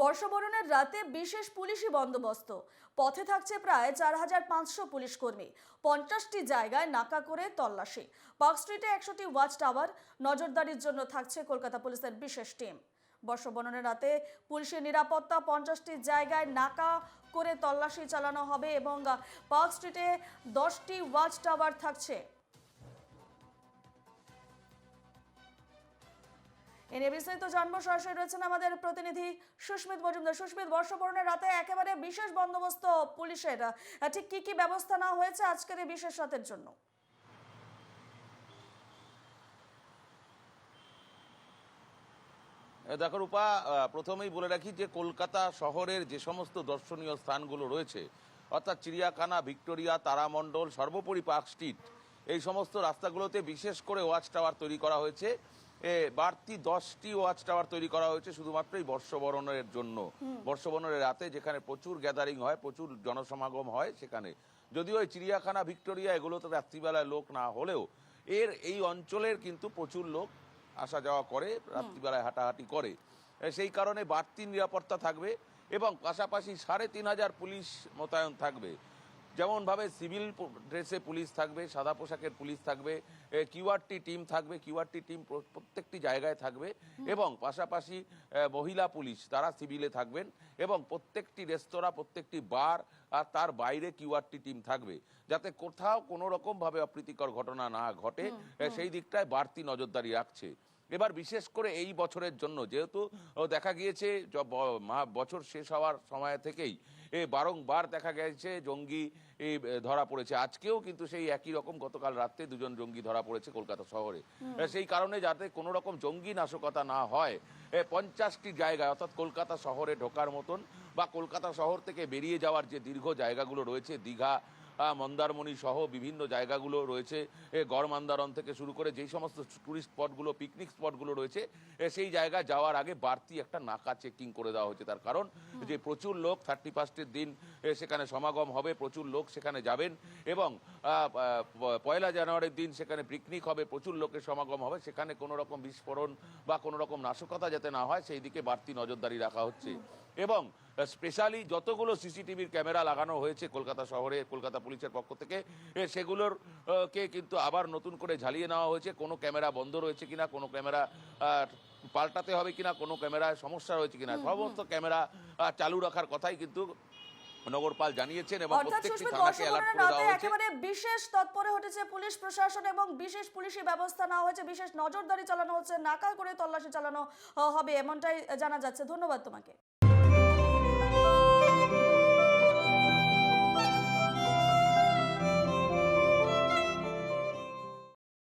বর্ষবরণের রাতে বিশেষ পুলিশি বন্দোবস্ত। পথে থাকছে প্রায় চার হাজার পাঁচশো পুলিশ কর্মী। পঞ্চাশটি জায়গায় নাকা করে তল্লাশি। পার্ক স্ট্রিটে একশোটি ওয়াচ টাওয়ার। নজরদারির জন্য থাকছে কলকাতা পুলিশের বিশেষ টিম। বর্ষবরণের রাতে পুলিশের নিরাপত্তা, পঞ্চাশটি জায়গায় নাকা করে তল্লাশি চালানো হবে এবং পার্ক স্ট্রিটে দশটি ওয়াচ টাওয়ার থাকছে। এ বিস্তারিত জানব। সরাসরি রয়েছেন আমাদের প্রতিনিধি সুস্মিত মজুমদার। সুস্মিত রাতে একেবারে বিশেষ বন্দোবস্ত পুলিশের। ঠিক কি কি ব্যবস্থা নেওয়া হয়েছে আজকের এই বিশেষ রাতের জন্য? দেখো রূপা প্রথমেই বলে রাখি যে কলকাতা শহরের যে সমস্ত দর্শনীয় স্থানগুলো রয়েছে, অর্থাৎ চিড়িয়াখানা, ভিক্টোরিয়া, তারামণ্ডল, সর্বোপরি পার্ক স্ট্রিট, এই সমস্ত রাস্তাগুলোতে বিশেষ করে ওয়াচ টাওয়ার তৈরি করা হয়েছে। বাড়তি দশটি ওয়াচ টাওয়ার তৈরি করা হয়েছে শুধুমাত্র এই বর্ষবরণের জন্য। বর্ষবরণের রাতে যেখানে প্রচুর গ্যাদারিং হয় প্রচুর জনসমাগম হয় সেখানে। যদিও এই চিড়িয়াখানা ভিক্টোরিয়া এগুলোতে রাত্রিবেলায় লোক না হলেও এর এই অঞ্চলের কিন্তু প্রচুর লোক আসা যাওয়া করে রাত্রিবেলায় হাঁটাহাঁটি করে। সেই কারণে বাড়তি নিরাপত্তা থাকবে এবং পাশাপাশি সাড়ে তিন হাজার পুলিশ মোতায়েন থাকবে। যেমনভাবে সিভিল ড্রেসে পুলিশ থাকবে সাদা পোশাকের পুলিশ থাকবে কিউআরটি টিম থাকবে কিউআরটি টিম প্রত্যেকটি জায়গায় থাকবে এবং পাশাপাশি মহিলা পুলিশ তারা সিভিলে থাকবেন এবং প্রত্যেকটি রেস্তোরাঁ প্রত্যেকটি বার আর তার বাইরে কিউআরটি টিম থাকবে। যাতে কোথাও কোনো রকমভাবে অপ্রীতিকর ঘটনা না ঘটে সেই দিকটায় বাড়তি নজরদারি রাখছে। এবার বিশেষ করে এই বছরের জন্য যেহেতু দেখা গিয়েছে বছর শেষ হওয়ার সময় থেকেই এ বারংবার দেখা গেছে জঙ্গি ধরা পড়েছে। আজকেও কিন্তু সেই একই রকম গতকাল রাত্রে দুজন জঙ্গি ধরা পড়েছে কলকাতা শহরে। সেই কারণে যাতে কোনো রকম জঙ্গি নাশকতা না হয় এ, পঞ্চাশটি জায়গায় অর্থাৎ কলকাতা শহরে ঢোকার মতন বা কলকাতা শহর থেকে বেরিয়ে যাওয়ার যে দীর্ঘ জায়গাগুলো রয়েছে দীঘা মন্দারমণি সহ বিভিন্ন জায়গাগুলো রয়েছে। এ, গড় মান্দারণ থেকে শুরু করে যেই সমস্ত টুরিস্ট স্পটগুলো পিকনিক স্পটগুলো রয়েছে সেই জায়গায় যাওয়ার আগে বাড়তি একটা নাকা চেকিং করে দেওয়া হয়েছে তার কারণ যে প্রচুর লোক থার্টি ফার্স্টের দিন সেখানে সমাগম হবে প্রচুর লোক সেখানে যাবেন এবং পয়লা জানুয়ারির দিন সেখানে পিকনিক হবে প্রচুর লোকের সমাগম হবে সেখানে কোনো রকম বিস্ফোরণ বা কোনো রকম নাশকতা যাতে না হয় সেই দিকে বাড়তি নজরদারি রাখা হচ্ছে। এবং স্পেশালি যতগুলো সিসিটিভির ক্যামেরা লাগানো হয়েছে কলকাতা শহরে কলকাতা পুলিশের পক্ষ থেকে সেগুলোর কে কিন্তু আবার নতুন করে ঝালিয়ে নেওয়া হয়েছে। কোনো ক্যামেরা বন্ধ রয়েছে কিনা কোনো ক্যামেরা পাল্টাতে হবে কিনা কোনো ক্যামেরায় সমস্যা রয়েছে কিনা সমস্ত ক্যামেরা চালু রাখার কথাই কিন্তু নগরপাল জানিয়েছেন এবং প্রত্যেকটি থানাকে অ্যালার্ট করে দেওয়া হয়েছে। একেবারে বিশেষ তৎপরে হটেছে পুলিশ প্রশাসন এবং বিশেষ পুলিশি ব্যবস্থা নেওয়া হয়েছে। বিশেষ নজরদারি চালানো হচ্ছে নাকা করে তল্লাশি চালানো হবে এমনটাই জানা যাচ্ছে। ধন্যবাদ তোমাকে।